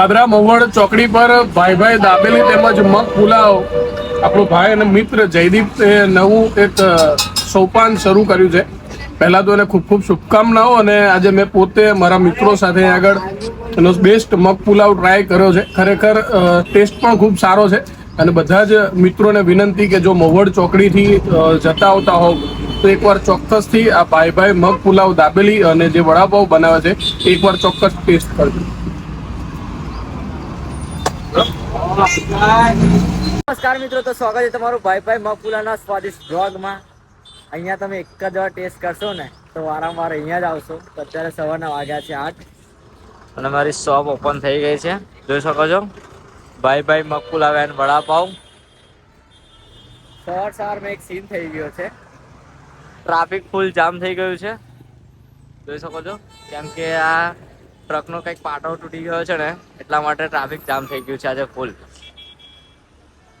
પાદરા મહુવડ ચોકડી પર ભાઈ ભાઈ દાબેલી તેમજ મગ પુલાવ. આપણો ભાઈ અને મિત્ર જયદીપ નવું એક સોપાન શરૂ કર્યું છે. પહેલાં તો એને ખૂબ ખૂબ શુભકામનાઓ અને આજે મેં પોતે મારા મિત્રો સાથે આગળ એનો બેસ્ટ મગ પુલાવ ટ્રાય કર્યો છે. ખરેખર ટેસ્ટ પણ ખૂબ સારો છે. અને બધા જ મિત્રોને વિનંતી કે જો મહુવડ ચોકડીથી જતા આવતા હોવ, તો એકવાર ચોક્કસથી આ ભાઈ ભાઈ મગ પુલાવ દાબેલી અને જે વડાપાવ બનાવે છે, એકવાર ચોક્કસ ટેસ્ટ કરજો. નમસ્કાર મિત્રો તો સ્વાગત છે તમારું ભાઈ ભાઈ મગપુલાના સ્વાદિષ્ટ બ્લોગમાં અહીંયા તમે એક જ વાર ટેસ્ટ કરશો ને તો વારંવાર અહીંયા જ આવશો. તો અત્યારે સવારના વાગ્યા છે આઠ. અને મારી શોપ ઓપન થઈ ગઈ છે. જોઈ શકો છો? ભાઈ ભાઈ મકુલા વેન વડાપાવ. સવાર સવારમાં એક સીન થઈ ગયો છે. ટ્રાફિક ફૂલ જામ થઈ ગયું છે. જોઈ શકો છો? કેમ કે આ ટ્રકનો કંઈક પાટો તૂટી ગયો છે ને એટલા માટે ટ્રાફિક જામ થઈ ગયું છે આજે ફૂલ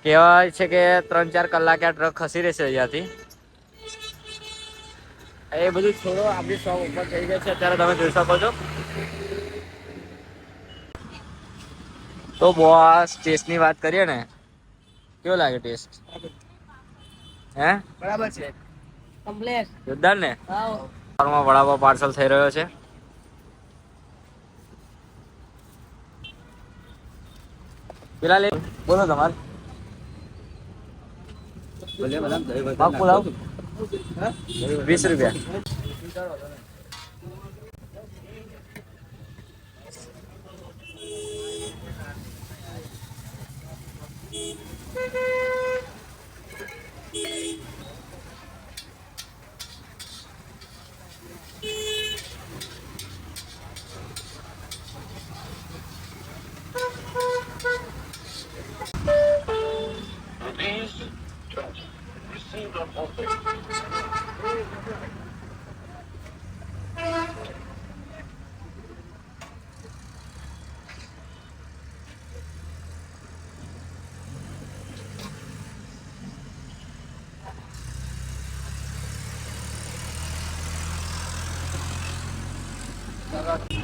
કહેવાય છે કે ત્રણ ચાર કલાકે આ ટ્રક ખસી રહેશે અહીંયાથી. એ બધું છોડો આપણી શોપ ઉપર થઈ ગઈ છે અત્યારે તમે જોઈ શકો છો. તો બોસ ટેસ્ટની વાત કરીએ ને કેવો લાગે ટેસ્ટ હે? બરાબર છે. કમ્પ્લેટ. જોરદાર ને? વડાપાવ પાર્સલ થઈ રહ્યો છે. પેલા લે. બોલો તમારે. મગ લાવ. વીસ રૂપિયા. Gracias.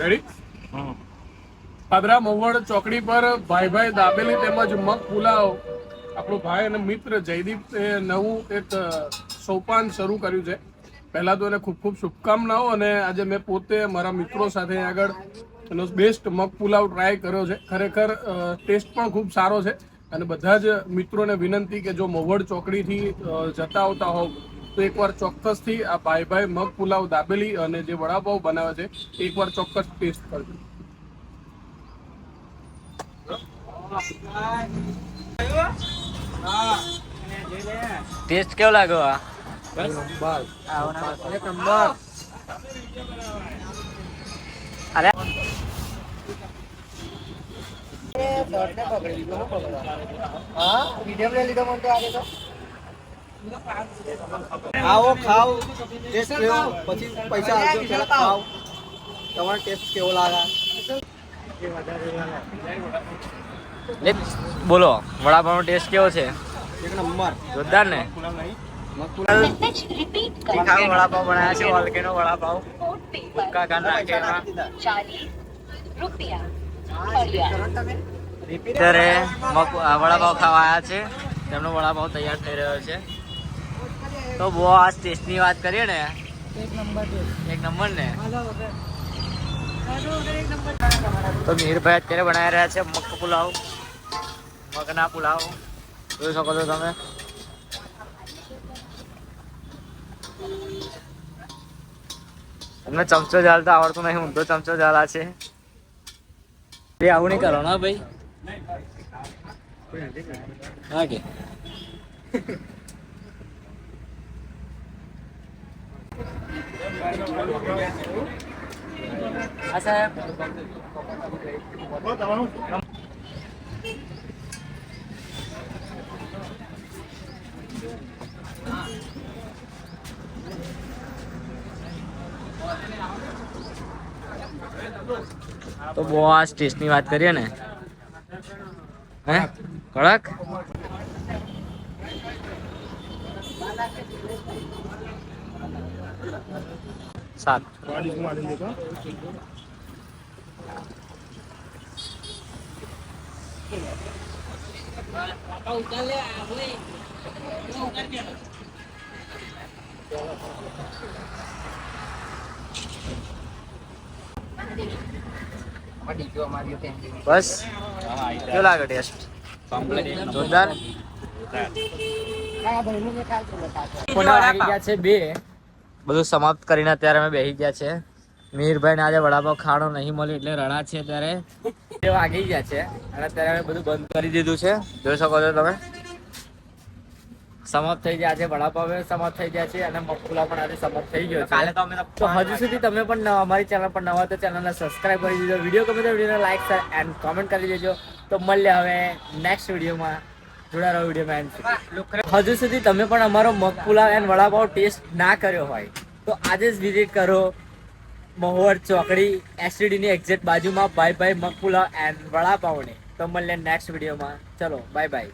રેડી પાદરા મહુવડ ચોકડી પર ભાઈ ભાઈ દાબેલી તેમજ મગ પુલાવ. આપણો ભાઈ અને મિત્ર જયદીપ એ નવું એક સોપાન શરૂ કર્યું છે. પહેલાં તો એને ખૂબ ખૂબ શુભકામનાઓ અને આજે મેં પોતે મારા મિત્રો સાથે આગળ એનો બેસ્ટ મગ પુલાવ ટ્રાય કર્યો છે. ખરેખર ટેસ્ટ પણ ખૂબ સારો છે. અને બધા જ મિત્રોને વિનંતી કે જો મહુવડ ચોકડીથી જતા આવતા હોવ તો એકવાર ચોક્કસથી આ ભાઈ ભાઈ મગ પુલાવ દાબેલી અને જે વડાપાવ બનાવે છે એકવાર ચોક્કસ ટેસ્ટ કરજો. ટેસ્ટ કેવો લાગ્યો અરે લીધો મને તો આવો ખાઓ. ટેસ્ટ કેવો? પછી પૈસા આપજો ખાવ તમારો ટેસ્ટ કેવો લાગે? બોલો વડાપાવનો ટેસ્ટ કેવો છે? એક નંબર. જોરદાર ને? તીખા વડાપાવ બનાવ્યા છે ઓલકેનો વડાપાવ. કાકા નાખે એમાં. અત્યારે વડાપાવ ખાવા આવ્યા છે. તેમનો વડાપાવ તૈયાર થઈ રહ્યો છે. તો આ ટેસ્ટની વાત કરીએ ને. એક નંબર ને? તો મીરભાઈ અત્યારે બનાવી રહ્યા છે મગ પુલાવ. મગના પુલાવ. જોઈ શકો છો તમે. તમને ચમચો ચાલતા આવડતું નહીં ઊંધો ચમચો ચાલા છે. એ આવું નહીં કરો ના ભાઈ? હા કે? હા સાહેબ. તો બોસ ટેસ્ટની વાત કરીએ ને. હે? કડક? સાત. બસ. કેવો લાગે ટેસ્ટ? જોરદાર? ગયા છે બે. બધું સમાપ્ત કરીને અત્યારે અમે બેસી ગયા છે. મિહિરભાઈ ને આજે વડાપાવ ખાણો નહીં મળ્યો એટલે રડા છે ત્યારે વાગી ગયા છે અને અત્યારે અમે બધું બંધ કરી દીધું છે. જોઈ શકો છો તમે. સમાપ્ત થઈ ગયા છે વડાપાવ સમાપ્ત થઈ ગયા છે અને મકુલા પણ આજે સમાપ્ત થઈ ગયો છે. કાલે તો અમે તો હજુ સુધી તમે પણ અમારી ચેનલ પર નવા તો ચેનલને સબસ્ક્રાઇબ કરી દીધો વીડિયો ગમે તો વિડીયોને લાઈક એન્ડ કોમેન્ટ કરી દેજો. તો મળીએ હવે નેક્સ્ટ વિડીયોમાં જોડા રહો વિડીયોમાં end હજુ સુધી તમે પણ અમારો મગપુલાવ એન્ડ વડાપાવ ટેસ્ટ ના કર્યો હોય, તો આજે જ વિઝિટ કરો મહુવર ચોકડી એસટીડી ની એક્ઝેક્ટ બાજુમાં. બાય બાય મગપુલાવ એન્ડ વડાપાવને. તો મળીએ નેક્સ્ટ વિડીયોમાં ચલો બાય બાય